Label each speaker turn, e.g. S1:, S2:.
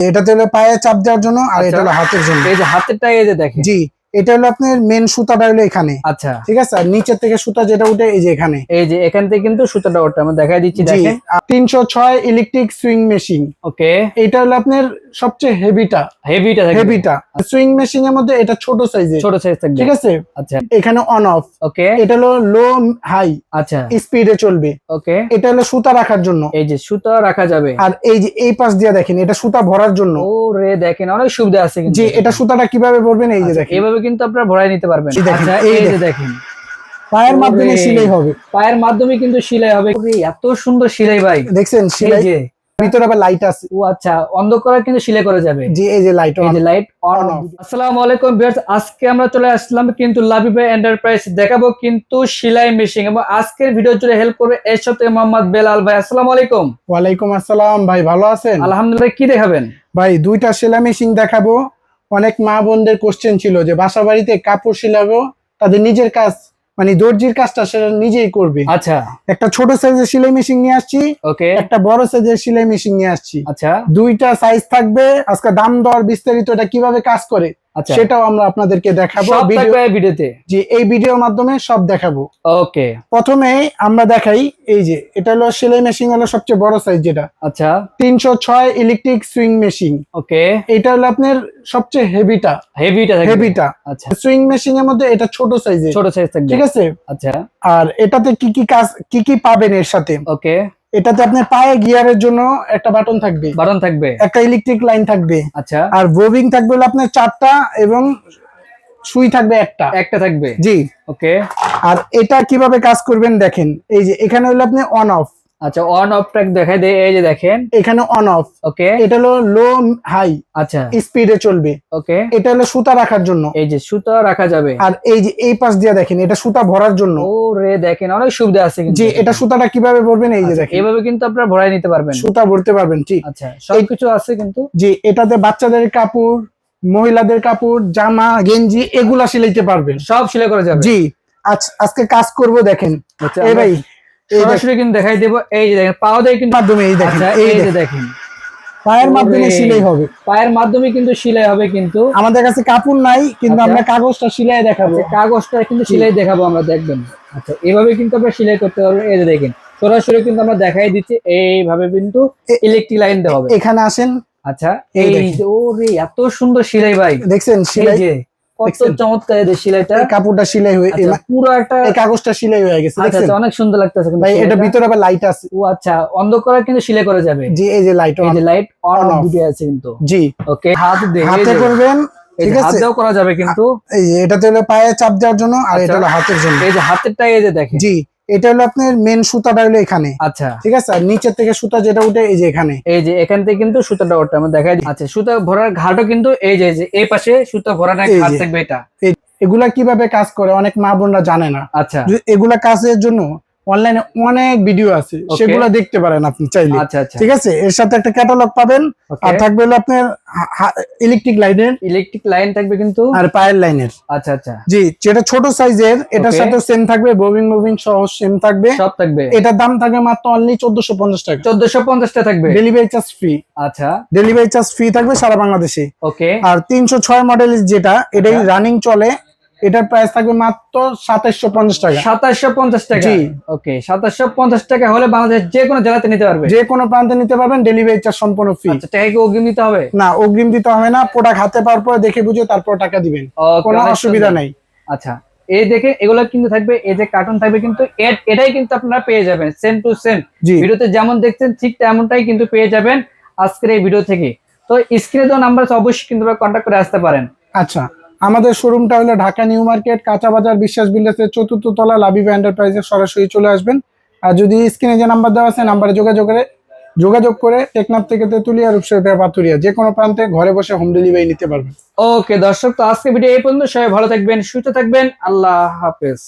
S1: এটাতে হলো পায়ে চাপ দেওয়ার জন্য আর এটা
S2: আচ্ছা।
S1: হলো হাতের জন্য।
S2: এই যে হাতেরটা এই যে দেখেন।
S1: জি। এটা হলো আপনার মেন সুতাটা হলো এখানে।
S2: আচ্ছা।
S1: ঠিক আছে? আর নিচের থেকে সুতা যেটা উঠে এই যে এখানে।
S2: এই যে এখান থেকে কিন্তু সুতাটা ওটা আমরা দেখাই দিচ্ছি দেখেন।
S1: তিনশো ছয় ইলেকট্রিক সুইং মেশিন
S2: ওকে।
S1: এটা হলো আপনার সবচেয়ে হেভিটা
S2: হেভিটা
S1: হেভিটা সুইং মেশিন এর মধ্যে এটা ছোট সাইজের
S2: ছোট সাইজ থাকবে।
S1: ঠিক আছে?
S2: আচ্ছা।
S1: এখানে অন অফ
S2: ওকে।
S1: এটা হলো লো হাই
S2: আচ্ছা।
S1: স্পিডে চলবে।
S2: ওকে।
S1: এটা হলো সুতা রাখার জন্য।
S2: এই যে সুতা রাখা যাবে।
S1: আর এই যে এই পাশ দিয়ে দেখেন এটা সুতা ভরার জন্য।
S2: ও রে দেখেন অনেক সুবিধা আছে কিন্তু।
S1: যে এটা সুতাটা কীভাবে ভরবেন? এই যে
S2: আচ্ছা,
S1: দেখেন।
S2: এভাবে কিন্তু আপনারা ভরাই নিতে পারবেন। আচ্ছা
S1: এই
S2: যে
S1: দেখেন। পায়ের মাধ্যমে। সিলাই হবে।
S2: পায়ের মাধ্যমে কিন্তু সেলাই হবে। এত সুন্দর সেলাই ভাই।
S1: দেখছেন সিলাই
S2: যে।
S1: ভিতরে আবার লাইট আছে।
S2: ও আচ্ছা অন্ধকারে কিন্তু সেলাই করা যাবে।
S1: জি এই যে লাইট
S2: এই যে লাইট অন। আসসালামু আলাইকুম ভিউয়ার্স আজকে আমরা চলে আসলাম কিন্তু লাবিবা এন্টারপ্রাইজ দেখাবো কিন্তু সেলাই মেশিন এবং আজকের ভিডিও জুড়ে হেল্প করবে এর সাথে মোহাম্মদ বেলাল ভাই। আসসালামু আলাইকুম।
S1: ওয়ালাইকুম আসসালাম ভাই ভালো আছেন?
S2: আলহামদুলিল্লাহ কি দেখাবেন?
S1: ভাই দুইটা সেলাই মেশিন দেখাবো। অনেক মা বোনদের কোশ্চেন ছিল যে বাসা বাড়িতে কাপড় সিলাবো তাদের নিজের কাজ মানে দর্জির কাজটা সেটা নিজেই করবে।
S2: আচ্ছা।
S1: একটা ছোট সাইজের সেলাই মেশিন নিয়ে আসছি
S2: ওকে।
S1: একটা বড় সাইজের সেলাই মেশিন নিয়ে আসছি।
S2: আচ্ছা।
S1: দুইটা সাইজ থাকবে আজকে দাম দর বিস্তারিত এটা কীভাবে কাজ করে সেটাও আমরা আপনাদেরকে দেখাবো
S2: ভিডিওতে
S1: যে এই ভিডিওর মাধ্যমে সব দেখাবো।
S2: ওকে।
S1: প্রথমে আমরা দেখাই এই যে এটা হলো সেলাই মেশিন হলো সবচেয়ে বড় সাইজ যেটা।
S2: আচ্ছা।
S1: তিনশো ছয় ইলেকট্রিক সুইং মেশিন
S2: ওকে।
S1: এটা হলো আপনার সবচেয়ে হেভিটা
S2: হেভিটা
S1: হেভিটা
S2: আচ্ছা।
S1: সুইং মেশিন এর মধ্যে এটা ছোট সাইজের
S2: ছোট সাইজ
S1: ঠিক আছে?
S2: আচ্ছা।
S1: আর এটাতে কি কি কাজ কি কি পাবেন এর সাথে?
S2: ওকে।
S1: এটাতে আপনার পায়ে গিয়ারের জন্য একটা বাটন থাকবে।
S2: বাটন থাকবে।
S1: একটা ইলেকট্রিক লাইন থাকবে।
S2: আচ্ছা।
S1: আর বোবিং থাকবে হলো আপনার চারটা এবং সুই থাকবে একটা।
S2: একটা থাকবে।
S1: জি।
S2: ওকে
S1: আর এটা কীভাবে কাজ করবেন দেখেন। এই যে এখানে হলো আপনি অন অফ
S2: আচ্ছা অন অফ ট্র্যাক দেখাই দে এই যে দেখেন।
S1: এখানে অন অফ
S2: ওকে।
S1: এটা হলো লো হাই
S2: আচ্ছা।
S1: স্পিডে চলবে।
S2: ওকে।
S1: এটা হলো সুতা রাখার জন্য।
S2: এই যে সুতা রাখা যাবে।
S1: আর এই যে এই পাশ দিয়ে দেখেন এটা সুতা ভরার জন্য।
S2: ও রে দেখেন অনেক সুবিধা আছে কিন্তু
S1: যে এটা সুতাটা কীভাবে ভরবেন এই যে
S2: আচ্ছা,
S1: দেখেন।
S2: এভাবে কিন্তু আপনারা ভরাই নিতে পারবেন।
S1: সুতা ভরতে পারবেন ঠিক
S2: আচ্ছা সবকিছু আছে কিন্তু।
S1: জি এটাতে বাচ্চাদের কাপড় মহিলাদের কাপড় জামা গেঞ্জি এগুলা সিলাইতে পারবেন।
S2: সব সেলাই করা যাবে।
S1: জি আজ আজকে কাজ করব দেখেন।
S2: আচ্ছা,
S1: এই ভাই
S2: সরাসরি কিন্তু দেখাই দেবো। এই যে দেখেন পাও দিয়ে কিন্তু
S1: মাধ্যমে এই দেখেন
S2: আচ্ছা,
S1: এই
S2: যে
S1: দেখেন, পায়ের মাধ্যমে। সিলাই হবে।
S2: পায়ের মাধ্যমে কিন্তু সেলাই হবে কিন্তু।
S1: আমাদের কাছে কাপড় নাই কিন্তু
S2: আচ্ছা।
S1: আমরা কাগজটা সিলাই দেখাবো।
S2: আচ্ছা, কাগজটা কিন্তু সেলাই দেখাবো আমরা দেখবেন। আচ্ছা এভাবে কিন্তু আমরা সেলাই করতে পারব। এই যে দেখেন সরাসরি কিন্তু আমরা দেখাই দিচ্ছি। এইভাবে কিন্তু ইলেকট্রিক লাইন দেওয়া হবে।
S1: এখানে আসেন।
S2: আচ্ছা
S1: এই
S2: ওরে এত সুন্দর সেলাই ভাই।
S1: দেখছেন সিলাই
S2: যে কত চমৎকার এই সেলাইটা।
S1: কাপড়টা সিলাই হয়ে
S2: আচ্ছা, পুরো একটা
S1: এই কাগজটা সিলাই হয়ে গেছে
S2: আচ্ছা
S1: দেখছেন?
S2: আচ্ছা, অনেক সুন্দর লাগতেছে কিন্তু
S1: ভাই এটা। ভিতরে আবার লাইট আছে।
S2: ও আচ্ছা অন্ধকারে কিন্তু সেলাই করা যাবে।
S1: জি এই যে লাইট
S2: এই যে লাইট অন
S1: On
S2: অফ দুটো আছে কিন্তু।
S1: জি।
S2: ওকে হাত দিয়ে এই
S1: হাতে করবেন ঠিক আছে?
S2: দিয়েও করা যাবে কিন্তু।
S1: এই যে এটাতে হলো পায়ে চাপ দেওয়ার জন্য আর এটা। হলো হাতের জন্য।
S2: এই যে হাতেরটা এই যে দেখেন।
S1: জি। এটা হলো আপনার মেন সুতাটা হলো এখানে।
S2: আচ্ছা।
S1: ঠিক আছে? আর নিচের থেকে সুতা যেটা উঠে এই যে এখানে।
S2: এই যে এখান থেকে কিন্তু সুতাটা ওঠে আমরা দেখাই আচ্ছা সুতা ভরার ঘাটও কিন্তু এই যে এই পাশে সুতা ভরার ঘাট থাকবে এটা।
S1: এগুলা কীভাবে কাজ করে? অনেক মা বোনরা জানে না।
S2: আচ্ছা।
S1: এগুলা কাজের জন্য অনলাইনে অনেক ভিডিও আছে। সেগুলো দেখতে পারেন আপনি চাইলে।
S2: আচ্ছা আচ্ছা।
S1: ঠিক আছে? এর সাথে একটা ক্যাটালগ পাবেন। আর থাকবে হলো আপনার ইলেকট্রিক লাইনের
S2: ইলেকট্রিক লাইন থাকবে কিন্তু?
S1: আর পায়ের লাইনের
S2: আচ্ছা আচ্ছা।
S1: জি যেটা ছোট সাইজের এটার সাথে সেম থাকবে ববিং মুভিং সহ সেম থাকবে।
S2: সব থাকবে।
S1: এটার দাম থাকবে মাত্র অনলি চোদ্দশো পঞ্চাশ টাকা।
S2: চোদ্দশো পঞ্চাশটা থাকবে?
S1: ডেলিভারি চার্জ ফ্রি
S2: আচ্ছা।
S1: ডেলিভারি চার্জ ফ্রি থাকবে সারা বাংলাদেশে।
S2: ওকে
S1: আর তিনশো ছয় মডেল যেটা এটাই
S2: আচ্ছা।
S1: রানিং চলে। এটার প্রাইস থাকবে মাত্র সাতাশশো পঞ্চাশ টাকা।
S2: সাতাশশো পঞ্চাশ টাকা।
S1: জি।
S2: ওকে সাতাশশো পঞ্চাশ টাকা হলে বাংলাদেশ যে কোনো জেলাতে নিতে পারবে?
S1: যে কোনো প্রান্তে নিতে পারবেন ডেলিভারি চার্জ সম্পূর্ণ ফ্রি
S2: আচ্ছা টাকা কি অগ্রিম দিতে হবে?
S1: না অগ্রিম দিতে হবে না প্রোডাক্ট হাতে পাওয়ার পরে দেখে বুঝে তারপর টাকা দিবেন। কোনো অসুবিধা। নেই।
S2: আচ্ছা এই দেখে এগুলো কিন্তু থাকবে এই যে কার্টুন থাকবে কিন্তু এটাই কিন্তু আপনারা পেয়ে যাবেন সেম টু সেম ভিডিওতে যেমন দেখছেন ঠিক তেমনটাই কিন্তু পেয়ে যাবেন আজকের এই ভিডিও থেকে। তো স্ক্রিনে দেওয়া নাম্বার অবশ্যই কিন্তু কন্ট্যাক্ট করে আসতে পারেন।
S1: আচ্ছা। আমাদের শোরুমটা হলো ঢাকা নিউ মার্কেট, কাঁচা বাজার, বিশ্বাস বিল্ডার্সের চতুর্থ তলা লাবিবা এন্টারপ্রাইজে সরাসরি চলে আসবেন। আর যদি স্ক্রিনে যে নাম্বার দেওয়া আছে নাম্বারে যোগাযোগ করে যোগাযোগ করে টেকনাফ থেকে তেতুলিয়া রূপসা পাতুরিয়া যে কোনো প্রান্তে ঘরে বসে হোম ডেলিভারি নিতে পারবেন।
S2: ওকে দর্শক, তো আজকে ভিডিও এই পর্যন্ত। সবাই ভালো থাকবেন, সুস্থ থাকবেন। আল্লাহ হাফেজ।